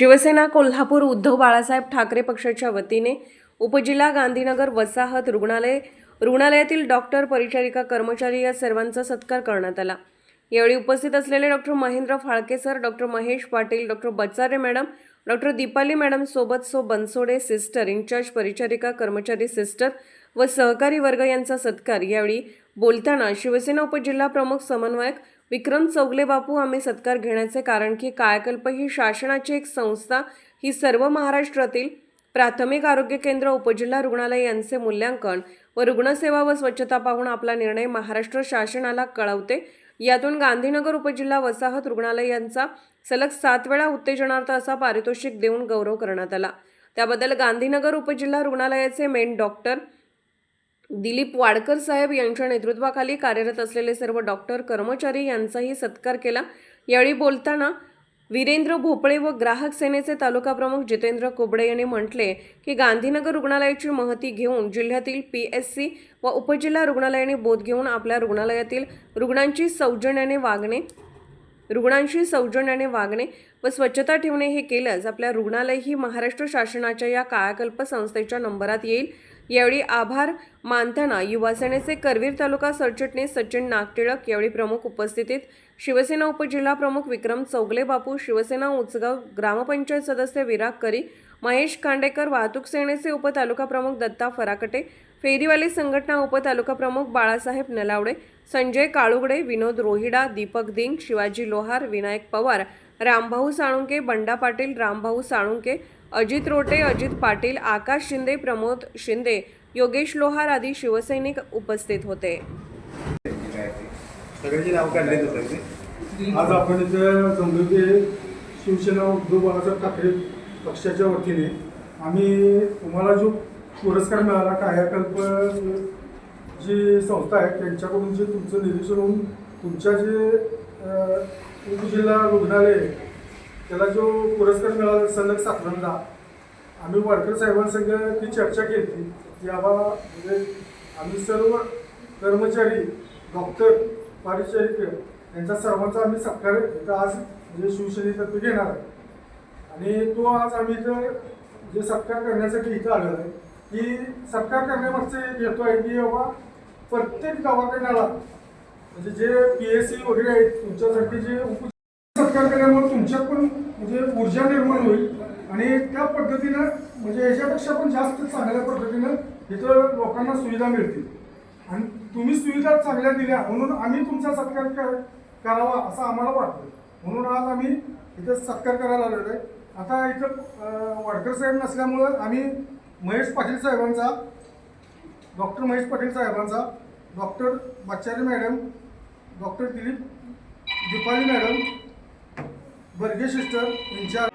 शिवसेना कोल्हापूर उद्धव बाळासाहेब ठाकरे पक्षाच्या वतीने उपजिल्हा गांधीनगर वसाहत रुग्णालय रुग्णालयातील डॉक्टर परिचारिका कर्मचारी या सर्वांचा सत्कार करण्यात आला. यावेळी उपस्थित असलेले doctor Mahendra Phalke sir doctor Mahesh Patil doctor Bachchare madam doctor Deepali madam सोबत सो बनसोडे सिस्टर इंचार्ज परिचारिका कर्मचारी सिस्टर व सहकारी वर्ग यांचा सत्कार. यावेळी बोलताना शिवसेना उपजिल्हा प्रमुख समन्वयक विक्रम चौगले बापू आम्ही सत्कार घेण्याचे कारण की कायकल्प ही शासनाची एक संस्था ही सर्व महाराष्ट्रातील प्राथमिक आरोग्य केंद्र उपजिल्हा रुग्णालय यांचे मूल्यांकन व रुग्णसेवा व स्वच्छता पाहून आपला निर्णय महाराष्ट्र शासनाला कळवते. यातून गांधीनगर उपजिल्हा वसाहत रुग्णालय यांचा सलग सात वेळा उत्तेजनार्थ असा पारितोषिक देऊन गौरव करण्यात आला. त्याबद्दल गांधीनगर उपजिल्हा रुग्णालयाचे मेन डॉक्टर दिलीप वाडकर साहेब यांच्या नेतृत्वाखाली कार्यरत असलेले सर्व डॉक्टर कर्मचारी यांचाही सत्कार केला. यावेळी बोलताना वीरेंद्र भोपळे व ग्राहक सेनेचे तालुका प्रमुख जितेंद्र कुबडे यांनी म्हटले की गांधीनगर रुग्णालयाची महती घेऊन जिल्ह्यातील पी एस सी व उपजिल्हा रुग्णालयाने बोध घेऊन आपल्या रुग्णालयातील रुग्णांची सौजन्याने वागणे रुग्णांशी सौजन्याने वागणे व स्वच्छता ठेवणे हे केल्यास आपल्या रुग्णालय ही महाराष्ट्र शासनाच्या या कायाकल्प संस्थेच्या नंबरात येईल. यावेळी आभार मानताना युवासेनेचे करवीर तालुका सरचिटणीस सचिन नागटिळक यावेळी प्रमुख उपस्थितीत शिवसेना उपजिल्हा प्रमुख विक्रम चौगले बापू शिवसेना उचगाव ग्रामपंचायत सदस्य विराग करी महेश खांडेकर वाहतूक सेनेचे उपतालुका प्रमुख दत्ता फराकटे फेरीवाली संघटना उपतालुका प्रमुख बाळासाहेब नलावडे संजय काळुगडे विनोद रोहिडा दीपक दिंग शिवाजी लोहार विनायक पवार रामभाऊ साळुंके बंडा पाटील रामभाऊ साळुंके अजित रोटे अजित पाटील आकाश शिंदे प्रमोद शिंदे योगेश लोहार आदी शिवसैनिक उपस्थित होते. सगळ्यांची नाव आज आपण इथं समजू शिवसेना उद्धव बाळासाहेब ठाकरे पक्षाच्या वतीने आम्ही तुम्हाला जो पुरस्कार मिळाला कायाकल्प जी संस्था आहे त्यांच्याकडून जे तुमचं निरीक्षण होऊन तुमच्या जे उपजिल्हा रुग्णालय त्याला जो पुरस्कार मिळाला सलग सातव्यांदा. आम्ही वाडकर साहेबांसंग ती चर्चा केली की बाबा म्हणजे आम्ही सर्व कर्मचारी डॉक्टर पारिचारिक यांचा सर्वांचा आम्ही सत्कार इथं आज म्हणजे शिवसेनेतर्फे घेणार आहे. आणि तो आज आम्ही इथं जे सत्कार करण्यासाठी इथं आलेलो आहे की सत्कार करण्यामागचं एक हेतू आहे की बाबा प्रत्येक दवाखान्याला म्हणजे जे पी एस सी वगैरे आहेत तुमच्यासाठी जे उप सत्कार केल्यामुळे तुमच्यात पण म्हणजे ऊर्जा निर्माण होईल. आणि त्या पद्धतीनं म्हणजे याच्यापेक्षा पण जास्त चांगल्या पद्धतीनं इथं लोकांना सुविधा मिळतील. आणि तुम्ही सुविधा चांगल्या दिल्या म्हणून आम्ही तुमचा सत्कार करावा असं आम्हाला वाटतं. म्हणून आज आम्ही इथं सत्कार करायला आलेलो आहे. आता इथं वाडकर साहेब नसल्यामुळं आम्ही महेश पाटील साहेबांचा डॉक्टर महेश पाटील साहेबांचा doctor Bachchari madam doctor Dilip Deepali madam Barge sister यांच्या